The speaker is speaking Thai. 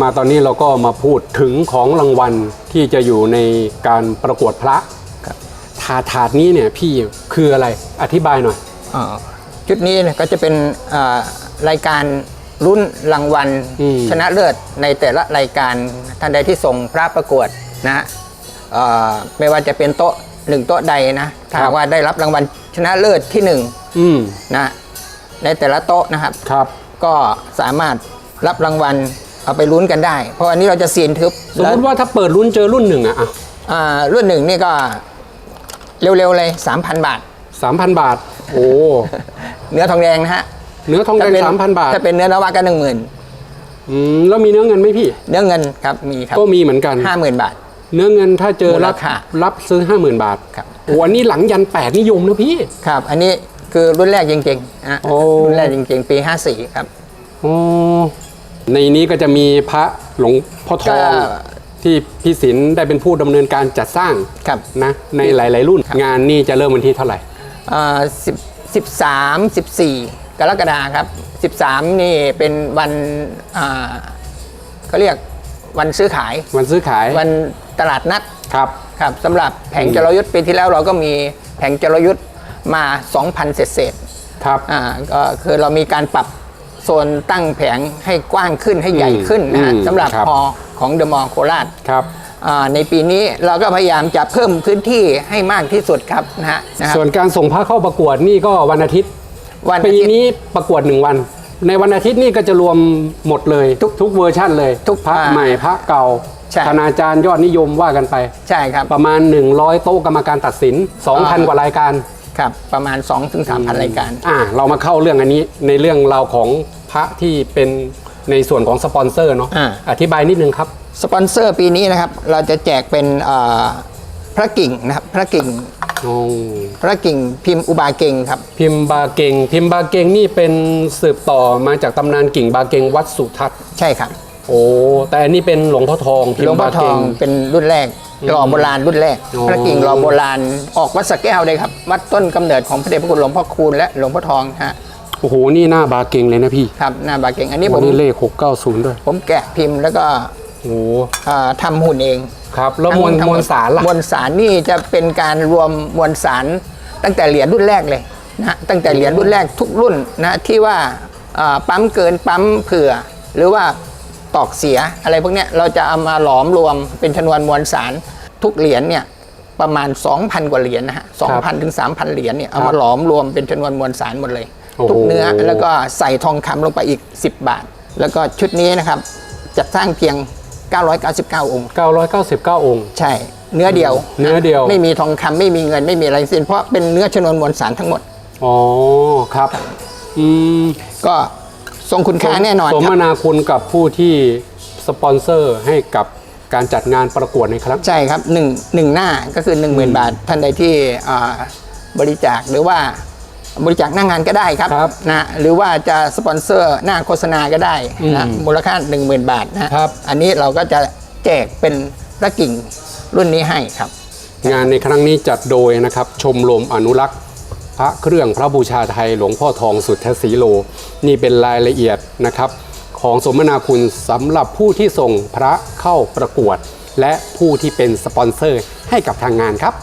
มาตอนนี้เราก็มาพูดถึงของรางวัลที่จะอยู่ในการประกวดพระครับถาดถาดนี้เนี่ยพี่คืออะไรอธิบายหน่อยอ่าชุดนี้เนี่ยก็จะเป็นอ่ารายการรุ่นรางวัลอืมชนะเลิศในแต่ละรายการท่านใดที่ส่งพระประกวดนะฮะเอ่อไม่ว่าจะเป็นโต๊ะหนึ่งโต๊ะใดนะถ้าหากว่าได้รับรางวัลชนะเลิศที่หนึ่งอืมนะในแต่ละโต๊ะนะครับครับ ก็สามารถรับรางวัล เอาไปลุ้นกันได้ เพราะอันนี้เราจะเซียนทึบสมมติว่าถ้าเปิดรุ่นเจอรุ่นหนึ่งอะอะอ่ารุ่นหนึ่งนี่ก็เร็วๆเลย 3,000 บาทสามพันบาท โอ้เนื้อทองแดงนะฮะเนื้อทองแดงถ้เป็สามพันบาทถ้าเป็นเนื้อนวะก็หนึ่งหมื่นอืมแล้วมีเนื้อเงินไหมพี่ เนื้อเงินครับมีครับก็มีเหมือนกันห้าหมื่นบาท เนื้อเงินถ้าเจอมูลรับค่ารับซื้อห้าหมื่นบาทครับโอ้อันนี้หลังยันแปดนิยมนะพี่ครับ อันนี้คือรุ่นแรกจริงๆนะโอ้รุ่นแรกจริงๆ ปี54ครับโอ้ ในนี้ก็จะมีพระหลวงพ่อทองก็ ที่พี่ศิลป์ได้เป็นผู้ดำเนินการจัดสร้างครับ นะในหลาย ๆ รุ่นครับงานนี่จะเริ่มวันที่เท่าไหร่อ่าสิบสิบสามสิบสี่กรกฎาครับสิบสามนี่เป็นวันอ่าเขาเรียกวันซื้อขาย วันซื้อขายวันตลาดนัดครับ ครับสำหรับแผงจรยุทธ์ปีที่แล้วเราก็มีแผงจรยุทธ์มา 2,000 เศษเศษครับ ๆอ่าก็คือเรามีการปรับ โซนตั้งแผงให้กว้างขึ้นให้ใหญ่ขึ้นนะฮะอืมสำหรับครับ พอของเดอะมอลล์โคราช ครับ อ่าในปีนี้เราก็พยายามจะเพิ่มพื้นที่ให้มากที่สุดครับนะฮะนะครับส่วนการส่งพระเข้าประกวดนี่ก็วันอาทิตย์ วันอาปีทิตย์ นี้ประกวดหนึ่งวัน ในวันอาทิตย์นี่ก็จะรวมหมดเลยทุกทุกเวอร์ชั่นเลยทุกพระอ่าใหม่พระเก่าใช่ คณาจารย์ยอดนิยมว่ากันไป ใช่ครับ ประมาณ 100 โต๊ะกรรมการตัดสิน 2,000 กว่ารายการ ครับ ประมาณ2-3,000 รายการ อ่าเรามาเข้าเรื่องอันนี้ในเรื่องราวของพระที่เป็นในส่วนของสปอนเซอร์เนาะอ่า อธิบายนิดนึงครับ สปอนเซอร์ปีนี้นะครับ เราจะแจกเป็นอ่าพระกิ่งนะครับ พระกิ่งโอ้พระกิ่งพิมพ์อุบาเก่งครับ พิมพ์บาเกงพิมพ์บาเกงนี่เป็นสืบต่อมาจากตำนานกิ่งบาเกงวัดสุทัศน์ ใช่ครับ โอ้แต่อันนี้เป็นหลวงพ่อทองพิหลวมงพ์พ่บาอทเกองงเป็นรุ่นแรกหล่อโบราณรุ่นแรกอ๋อพระกิ่งหล่อโบราณออกวัดสระแก้วเลยครับวัดต้นกำเนิดของพระเดชพระคุณหลวงพ่อคูณและหลวงพ่อทองฮะโอ้โหนี่หน้าบาเกงเลยนะพี่ครับหน้าบาเก่งอันนี้ผวันมนี้เลข 690 ด้วยผมแกะพิมพ์แล้วก็โอ้โหอ่าทำหุ่นเองครับ แล้วมวลทั้งมวลสารล่ะ มวลสารนี่จะเป็นการรวมมวลสารตั้งแต่เหรียญรุ่นแรกเลยนะฮะตั้งแต่เหรียญรุ่นแรกทุกรุ่นนะที่ว่าอ่าปั๊มเกินปั๊มเผื่อ หรือว่า ตอกเสียอะไรพวกเนี้ยเราจะเอามาหลอมรวมเป็นชนวนมวลสารทุกเหรียญเนี่ยประมาณ 2,000 กว่าเหรียญนะฮะ2,000ถึง3,000เหรียญเนี่ยเอามาหลอมรวมเป็นชนวนมวลสารหมดเลยโอ้โหทุกเนื้อแล้วก็ใส่ทองคำลงไปอีก 10 บาท แล้วก็ชุดนี้นะครับจัดสร้างเพียง 999 องค์ 999 องค์ ใช่ เนื้อเดียว เนื้อเดียว ไม่มีทองคำไม่มีเงินไม่มีอะไรทั้งสิ้นเพราะเป็นเนื้อชนวนมวลสารทั้งหมด อ๋อ ครับ อืม ก็ ทรงคุณค่าแน่นอนสมครับนาคุณกับผู้ที่สปอนเซอร์ให้กับการจัดงานประกวดในครั้งใช่ครับหนึ่งหนึ่งหน้าก็คือ 1 0,000 บาท ท่านใดที่อ่าบริจาคหรือว่าบริจาคหน้างงานก็ได้ครับครับนะหรือว่าจะสปอนเซอร์หน้าโฆษณาก็ได้นะอืมมูลค่า 10,000 บาทนะครับ อันนี้เราก็จะแจกเป็นพระกิ่งรุ่นนี้ให้ครับ งานในครั้งนี้จัดโดยนะครับ ชมรมอนุรักษ์ พระเครื่องพระบูชาไทยหลวงพ่อทองสุทธสีโล นี่เป็นรายละเอียดนะครับ ของสมนาคุณสำหรับผู้ที่ส่งพระเข้าประกวด และผู้ที่เป็นสปอนเซอร์ให้กับทางงานครับ